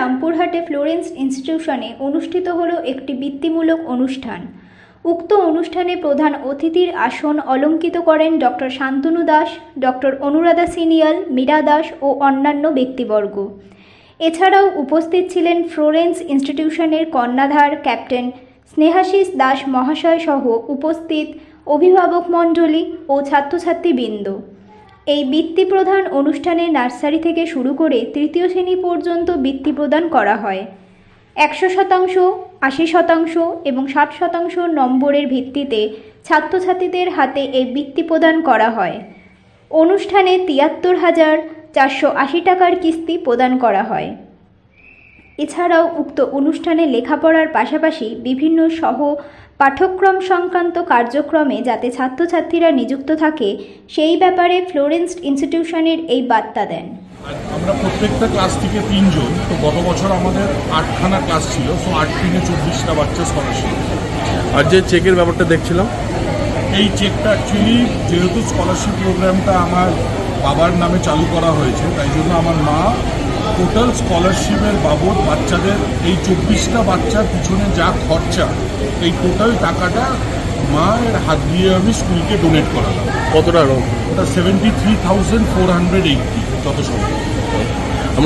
রামপুরহাটে Florence ইনস্টিটিউশনে অনুষ্ঠিত হলো একটি বৃত্তিমূলক অনুষ্ঠান। উক্ত অনুষ্ঠানে প্রধান অতিথির আসন অলঙ্কিত করেন ডক্টর শান্তনু দাস ডক্টর অনুরাধা সিনিয়াল, মীরা দাস ও অন্যান্য ব্যক্তিবর্গ। এছাড়াও উপস্থিত ছিলেন ফ্লোরেন্স ইনস্টিটিউশনের কর্ণাধার ক্যাপ্টেন স্নেহাশিস দাস মহাশয় সহ উপস্থিত অভিভাবক মণ্ডলী ও ছাত্রছাত্রীবৃন্দ। এই বৃত্তি প্রধান অনুষ্ঠানে নার্সারি থেকে শুরু করে তৃতীয় শ্রেণি পর্যন্ত বৃত্তি প্রদান করা হয়। একশো শতাংশ, আশি শতাংশ এবং ষাট শতাংশ নম্বরের ভিত্তিতে ছাত্রছাত্রীদের হাতে এই বৃত্তি প্রদান করা হয়। অনুষ্ঠানে তিয়াত্তর হাজার চারশো আশি টাকার কিস্তি প্রদান করা হয়। এছাড়াও উক্ত অনুষ্ঠানে লেখাপড়ার পাশাপাশি বিভিন্ন সহ পাঠ্যক্রম সংক্রান্ত কার্যক্রমে যাতে ছাত্রছাত্রীরা নিযুক্ত থাকে সেই ব্যাপারে ফ্লোরেন্স ইনস্টিটিউশনের এই বার্তা দেন। আমরা প্রত্যেকটা ক্লাস থেকে তিনজন তো গত বছর আমাদের আটখানা ক্লাস ছিল সো আট তিনে চব্বিশটা বাচ্চা স্কলারশিপ আর যে চেকের ব্যাপারটা দেখছিলাম? এই চেকটা অ্যাকচুয়ালি যেহেতু স্কলারশিপ প্রোগ্রামটা আমার বাবার নামে চালু করা হয়েছে তাই জন্য আমার মা টোটাল স্কলারশিপের বাবদ বাচ্চাদের এই চব্বিশটা বাচ্চার পিছনে যা খরচা এই টোটাল টাকাটা মায়ের হাত দিয়ে আমি স্কুলকে ডোনেট করালাম। কতটা ওটা seventy three thousand four hundred eighty যত সম্ভব।